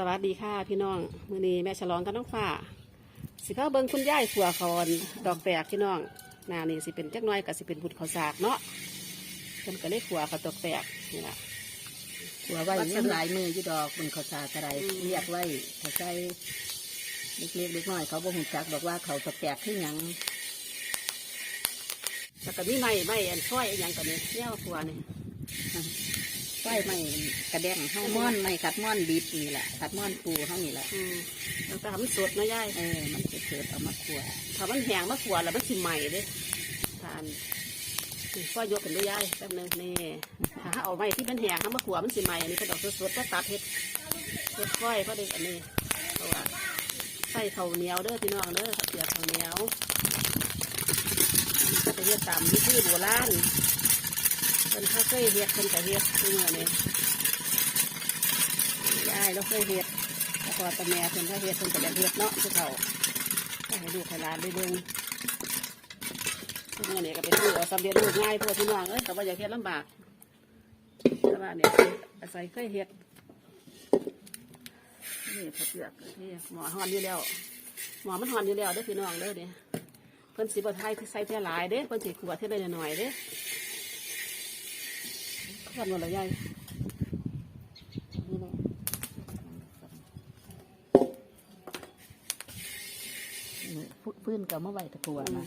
สวัสดีค่ะพี่น้องมือนี้แม่ฉลองกับน้องฟ้า สิพาเบิงคุณยายขัวคอนดอกแตกพี่น้องหนานี่สิเป็นจักหน้อยกับสิเป็นบุตรข้าวสากเนาะเพิ่นก็เลยขัวข้าวดอกแตกนี่ล่ะหัวไว้วัสดุยังหลายมืออยู่ดอกมันเขาสากระไรอืมเรียกไว้เขาใช้เล็กๆเล็กน้อยเขาบ่หูจักบอกว่าเขาตะแกกขึ้นยังแล้วก็มีไม้ไม้อันช้อยอหย่างก็นี่เนี่ยขัวนี่ ไฟไม่กระแดงห้าม่อนไม่ขัดม่อนดิบนี่แหละขัดม่อนปูเขานี่แหละอืมแล้วก็ทำมันสดเนาะยายเออมันจะเกิดเอามาขัวถ้ามันแห้งมาขัวแล้วมันสิใหม่เด้ทานนี่ฟ้อยกกันด้วยยายแป๊บนึงนี่ถ้าเอาไม้ที่มันแห้งเขามาขัวมันสิใหม่อันนี้เป็นดอกสดๆก็ตัดเฮ็ดเฮ็ดฟ้อยเพราะเด็กอันนี้เพราะว่าใส่ข้าวเหนียวเด้อพี่น้องเด้อเสียข้าวเหนียวก็จะเฮ็ดตามวิธีโบราณ เป็นข้าเคยเฮ็ดเป็นกะเฮ็ดคือเมื่อนี้ยายเราเคยเฮ็ดแต่พอตาแม่เป็นข้าเฮ็ดเป็นกะเฮ็ดเนาะคือเขาให้ลูกให้หลานได้เบิ่งเมื่อนี้ก็ไปซื้อเอาสำเร็จรูปง่ายพวกพี่น้องเอ้ยแต่ว่าอย่าเฮ็ดลำบากแต่ว่าเนี่ยอาศัยเคยเฮ็ดนี่พอเปลือกนี่หมอหอนอยู่แล้วหมอมันหอนอยู่แล้วเด้อพี่น้องเด้อเนี่ยเพิ่นสิบ่ไทยใส่เท่าหลายเด้เพิ่นสิขวดเท่าใดหน่อยเด้ ขันหมดละยายนี่แหละนี่พื้นก็เอามาไว้ตะกัวนะ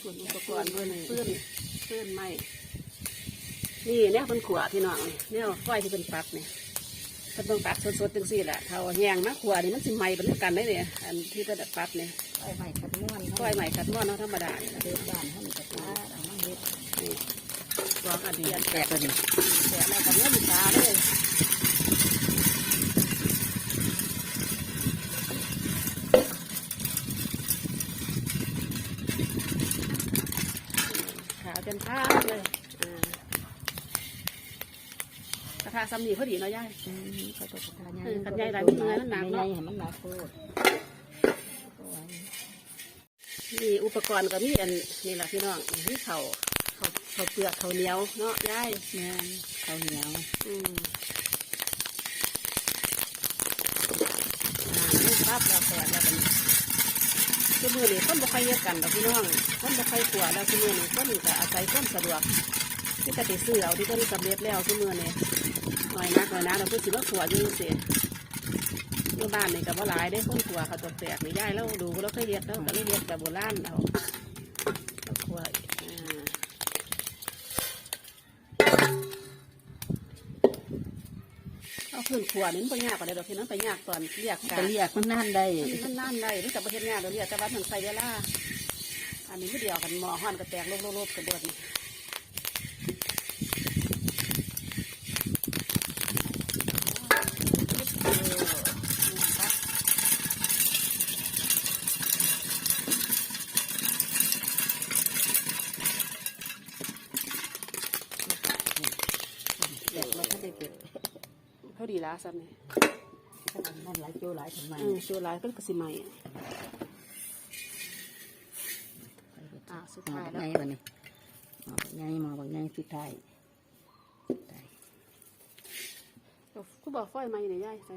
ส่วนอุปกรณ์ด้วยนี่ปื้นปื้นไม้นี่เนี่ยเพิ่นขวดพี่น้องเนี่ยก้อยที่เพิ่นปักเนี่ยเพิ่นต้องปักสดๆจังซี่แหละเท่าแห้งมาขวดนี่มันสิไหม้เป็นกันได้เนี่ยอันที่เพิ่นปักเนี่ยไฟใหม่ขัดม่อนก้อยใหม่ขัดม้อนเนาะธรรมดานี่ล่ะเดินบ้านเขามีกระตาเอามาเฮ็ด นี่ตัวอันเดียนแตกตัวนี้แต่แล้วก็เนื้อมีตาเลยขาวจนพาดเลยอ่ากระทะซ้ำนี่พอดีเนาะยายอืมเขาตะกระตาใหญ่เออขัดใหญ่หลายมันเหนื่อยมันหนักเนอะใหญ่ให้มันหนักโคตรเอาไว้นี่อุปกรณ์ก็มีอันนี่แหละพี่น้องมีเข่า ขาเขาวเปลือกเขาวเหนียวเนาะยายแม่นข้าวเหนียวอืมอ่านี่ปั๊บแล้วแตกแล้วกันคือมือนี่คนบ่ค่อยเฮ็ดกันดอกพี่น้องคนบ่ค่อยกลัวแล้วคือมือนี่คนก็อาศัยความสะดวกที่จะไปซื้อเอาที่คนสำเร็จแล้วคือมือนี่หน่อยนักหน่อยนะเราเพิ่งสิมาขัวอยู่จังซี่อยู่บ้านนี่ก็บ่หลายได้คนขัวเขาวตกแตกนี่ยายเราดูเราเคยเฮ็ดแล้วก็เลยเฮ็ดแบบโบราณเอา เอาพื้นขวานี่มันไปยากกว่าเดิมพี่น้องไปยากตอนเรียกกาจะรเรียกมันนั่นได้มันนั่นได้มันกับประเทศยากเราเรียกแต่ว่าทางไซเวล่าอันนี้ไม่เดียวกันหมอห้อนกระแตกโลบโลบกระเบิดนี่เออ แตกแล้วก็ได้เก็บ เขาดีละซ้ำนี่นั่นหลายโจหลายทำไมอืมชัวร์หลายเป็นกระสิไหมอ่าสุดหมอท้ายบักแล้วไงวันนี้หมอบักไงหมอบักไงสุดท้ายได้กูบอกฝ้อยมาอยู่ในย่ายใส่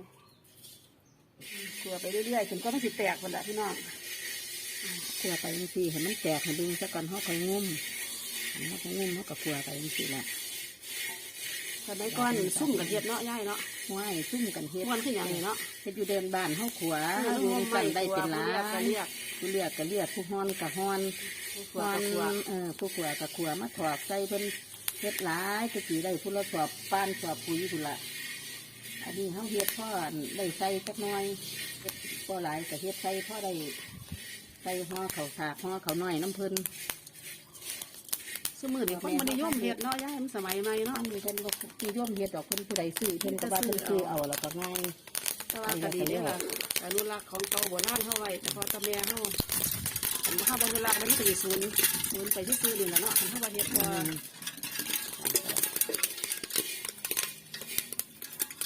กลัวไปเรื่อยๆจนก็ไม่สิแตกคนละพี่น้องขัวไปจังซี่ให้มันแตกให้ดึงซะก่อนเขาก็งุ้มเขาก็งุ้มเขาก็ขัวไปจังซี่แหละ ตอนนี้ก้อนซุ่มกับเห็ดเนาะย่ายเนาะห้วยซุ่มกันเฮ็ดม้วนขึ้นอย่างนี้เนาะเฮ็ดอยู่เดินบ้านเฮาขัวเอออยู่กันได้เป็นล้าเรียกนก็เรียกผู้เลือกก็เลือกผู้ฮ้อนก็ฮ้อนกลัวฮ้อนก็กลัวเออผู้ขัวก็ขัวมาถอกใส่เพิ่นเฮ็ดหลายก็สิได้ผู้ละสอบปานสอบปุ๋ยพุ่นละอันนี้เฮาเฮ็ดพ่อได้ใส่จักหน่อยเฮ็ดบ่หลายก็เฮ็ดใส่พ่อได้ใส่ห่อข้าวสากห่อข้าวน้อยน้ำเพิ่น สมือนี่คนมันนิยมเห็ดเนาะย่ายมันสมัยใหม่เนาะอันนี้เพิ่นบ่นิยมเฮ็ดดอกเพิ่นผู้ใดซื้อเพิ่นก็ว่าเพิ่นซื้อเอาแล้วก็ง่ายแต่ว่าก็ดีเนี่ยล่ะอนุรักษ์ของเก่าโบราณเข้าไว้เฉพาะตะแม่เข้าอันข้าวอนุรักษ์มันก็ดีศูนย์ศูนย์ไปที่ซื้อนี่แหละเนาะคันเข้ามาเห็ดก็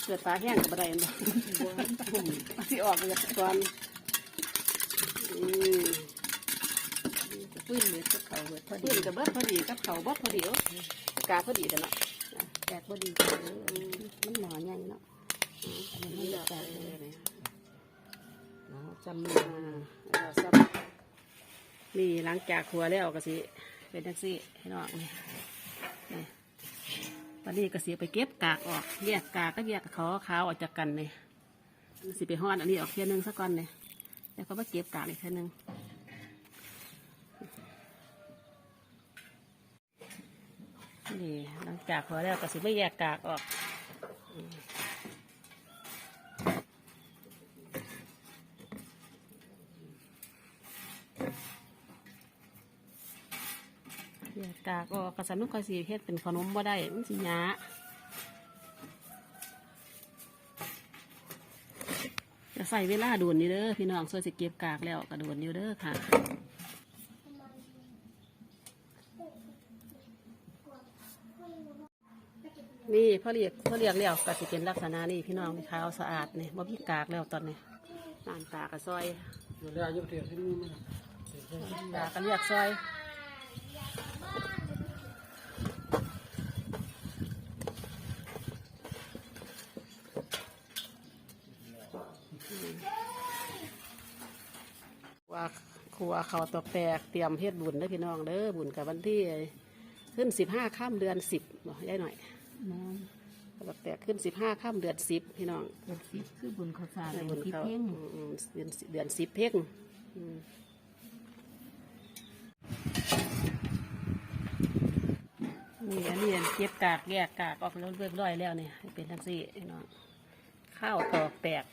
เกิดปลาแห้งกับบัไดเนาะสิออกมาจากก่อนอืม ปื้นเม็ดก็เขาเบิดพอเพื่ดีอนกับเบิดพอดีกับเขาเบิดพอดีเอ้กาพอดีแต่เนาะแตกพอดีมันหมอนใหญ่เนาะมันแตกเลยจำนี่อ่าซับนี่หลังจากขัวแล้วก็สิเป็นจังซี่พี่น้องนี่นี่วันนี้ก็สิไปเก็บกากออกแยกกากก็แยกขาขาวออกจากกันนี่สิไปห่อนอันนี้ออกเทียนึงสักก่อนนี่แล้วก็มาเก็บกากอีกเทียนึง นี่หลังจากขัวแล้วก็สิไม่แยกกากออกเดี๋ยวกากออกกระสันนุกกระสีเฮ็ดเป็นขนมบ่ได้มันสิยาจะใส่เวลาด่วนนี่เด้อพี่น้องส่วนสิเก็บกากแล้วก็ด่วนอยู่เด้อค่ะ นี่พ่อเรียกพ่อเรียกแล้วก็สิเป็นลักษณะนี้พี่น้องนี่ขาวสะอาดเนี่ยบ่มีกากแล้วตอนนี้น้ำตากระซอยเวลาอยู่เทียวที่นี่ตากระเรียกซอยว่าครัวเขาตกแตกเตรียมเฮ็ดบุญได้อพี่น้องเด้อบุญกับวันที่ขึ้นสิบห้าข้ามเดือนสิบบอกยายหน่อย น้ข้าวตอกแตกขึ้นสิบห้าข้ามเดือนสิบพี่น้องำเกิดสิคือบุญข้าวสารในเป็นบุญที่เขาเพ่งอืมอืมเดือนเดือนสิบเพ่งอืมนี่อันนี้เก็บกากแยกกากออกแล้วเรียบร้อยแล้วเนี่ยให้เป็นทั้งสี่พี่น้องข้าวตอกแตก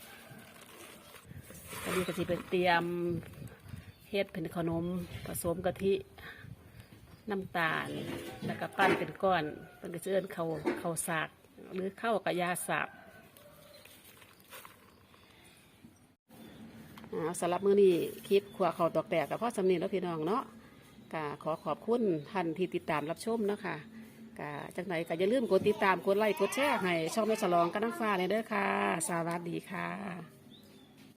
อันนี้ก็จะเป็นเตรียมเฮ็ดเป็นขนมผสมกะทิ น้ำตาล แล้วก็ปั้นเป็นก้อนเป็นกระเจือนเขาเขาสาก หรือเข้ากับยาสาบอ่าสำหรับมือนี้คลิปขัวเขาตอกแตกกับพ่อสำนีแล้วพี่น้องเนาะก็ขอขอบคุณท่านที่ติดตามรับชมเนาะค่ะก็จังไหนก็อย่าลืมกดติดตามกดไลค์กดแชร์ให้ช่องแม่ฉลองกันน้ำฟ้าเลยเด้อค่ะ สวัสดีค่ะ